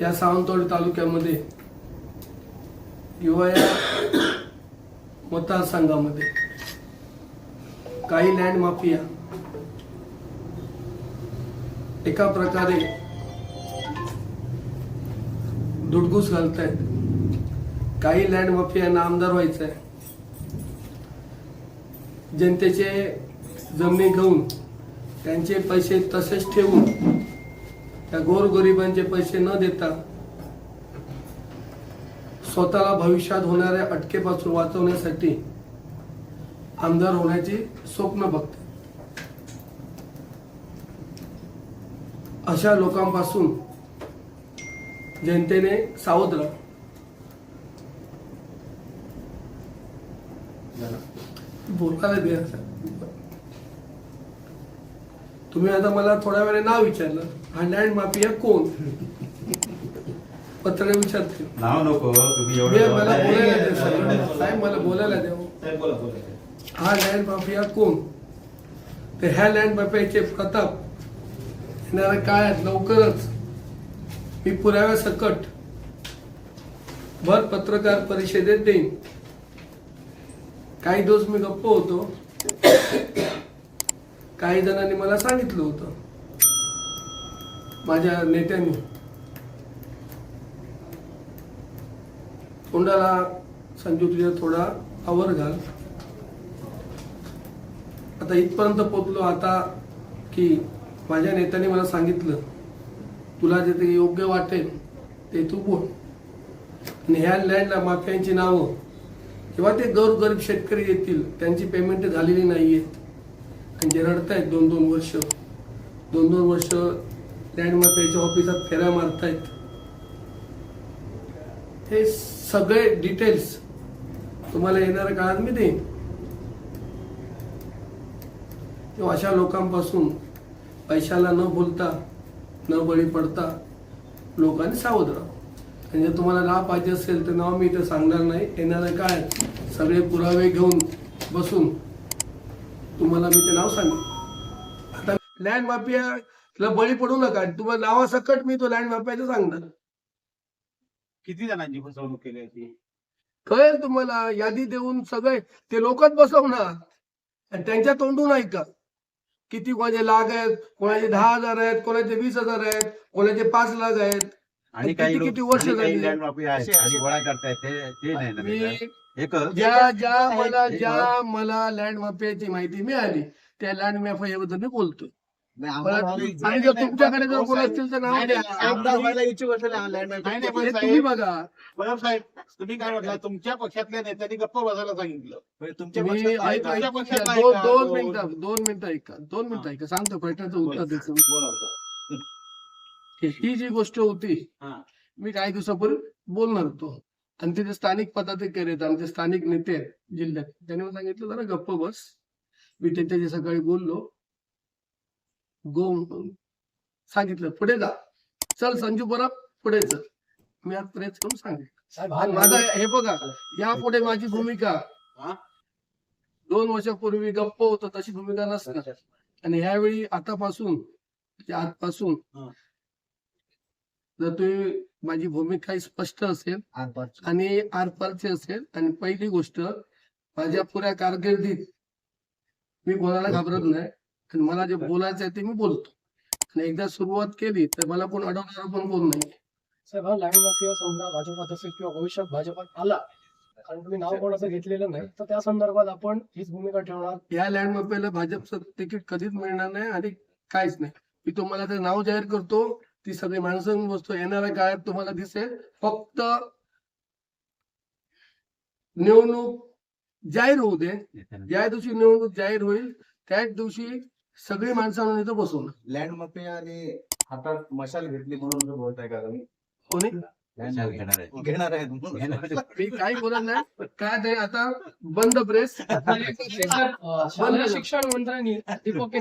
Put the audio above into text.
या सावंतवाडी तालुक्यामध्ये किंवा या मतदारसंघामध्ये काही लँड माफिया एका प्रकारे दुडगूस घालतायत. काही लँड माफियांना आमदार व्हायचं आहे जनतेचे जमिनी घेऊन त्यांचे पैसे तसेच ठेवून त्या गोरगरिबांचे पैसे न देता स्वतःला भविष्यात होणाऱ्या अटकेपासून वाचवण्यासाठी आमदार होण्याची स्वप्न बघते. अशा लोकांपासून जनतेने सावध राहा तुम्ही आता मला थोड्या वेळे नाव विचारलं. हा लँड माफिया कोण? पत्र विचारते. नाव नको तुम्ही मी- एवढं मला बोलायला जबाबदारी- साहेब. मला बोलायला द्या साहेब, बोला, बोला. हा लँड माफिया कोण? तर ह्या लँड माफियाचे प्रताप येणाऱ्या काळात लवकरच. मी पुराव्या सकट भर पत्रकार परिषदेत देईन. काही दिवस मी गप्प होतो. काही जणांनी मला सांगितलं होतं. माझ्या नेत्यांनी. तोंडाला संजू तुझ्या थोडा आवर घाल. आता इथपर्यंत पोचलो आता की माझ्या नेत्याने मला सांगितलं तुला जे ते योग्य वाटेल ते तू बोल. आणि ह्या लँडला माफियांची नावं किंवा ते गौर गरीब शेतकरी येतील त्यांची पेमेंट झालेली नाहीये. आणि जे रडतायत दोन दोन वर्ष दोन दोन वर्ष लँड माफियाच्या ऑफिसात फेऱ्या मारतायत. हे सगळे डिटेल्स तुम्हाला येणाऱ्या काळात मी देईन. तेव्हा अशा लोकांपासून पैशाला न बोलता न बळी पडता लोकांनी सावध राहा. आणि जर तुम्हाला लाभ पाहिजे असेल तर नाव मी इथे सांगणार नाही. येणाऱ्या काळात सगळे पुरावे घेऊन बसून तुम्हाला मी ते नाव सांगेन. आता लँड माफियाला बळी पडू नका. तुम्हाला नावासकट मी तो लँड माफियाचं सांगणार. किती जणांची फसवणूक केली होती कळेल तुम्हाला यादी देऊन सगळे ते लोकच बसवणार. आणि त्यांच्या तोंडून ऐका. किती कोणाचे लाख आहेत कोणाचे दहा हजार आहेत कोणाचे वीस हजार आहेत कोणाचे पाच लाख आहेत. आणि किती- काही किती वर्ष ज्या ज्या मला ज्या मला लँड माफियाची माहिती मिळाली त्या लँड माफियाबद्दल मी बोलतोय. आणि जर तुमच्याकडे जर कोण असतील तर नाव तुम्ही बघा. साहेब तुम्ही काय म्हटलं तुमच्या पक्षातल्या नेत्यांनी गप्प बसायला सांगितलं. तुमच्या पक्षात दोन मिनिटं दोन मिनिटं ऐका दोन मिनिटं ऐका सांगतो प्रश्नाचं उत्तर बोला. ही जी गोष्ट होती हा. मी काही दिवसापूर्वी बोलणार होतो. आणि तिथे स्थानिक पदाधिकारी आहेत आमचे स्थानिक नेते आहेत जिल्ह्यात. त्यांनी मला सांगितलं जरा गप्प बस. मी त्यांच्याशी सकाळी बोललो. गो सांगितलं. पुढे जा. चल संजू परब पुढे चल. मी आज प्रयत्न करून सांगितलं माझा हे बघा यापुढे माझी भूमिका? दोन वर्षापूर्वी गप्प होतो तशी भूमिका नसणार आणि ह्यावेळी आतापासून आजपासून. जर तुम्ही माझी भूमिका स्पष्ट असेल. आणि आरपारची असेल आणि पहिली गोष्ट माझ्या पुऱ्या कारकिर्दीत मी कोणाला घाबरत नाही. आणि मला जे बोलायचं आहे ते मी बोलतो. आणि एकदा सुरुवात केली तर मला कोण अडवणार पण कोण नाही साहेब हा लँड माफिया समजा भाजपात असेल किंवा भविष्यात भाजपात आला कारण तुम्ही नाव कोणाचं घेतलेलं नाही तर त्या संदर्भात आपण हीच भूमिका ठेवणार. या लँड माफियाला भाजपचं तिकीट कधीच मिळणार नाही आणि काहीच नाही. मी तुम्हाला ते नाव जाहीर करतो ती सगळी माणसं बसतो येणाऱ्या काळात तुम्हाला दिसेल. फक्त निवडणूक जाहीर होऊ दे. ज्या दिवशी निवडणूक जाहीर होईल त्याच दिवशी सगळी माणसं आणून इथं बसवणार लँड माफियाने हातात मशाल घेतली म्हणून असं बोलताय का तुम्ही कोणी लँड घेणार. आहे. घेणार आहे. मी काही बोलत नाही काय ते आता बंद प्रेस शालेय शिक्षण मंत्र्यांनी दीपक केसरकर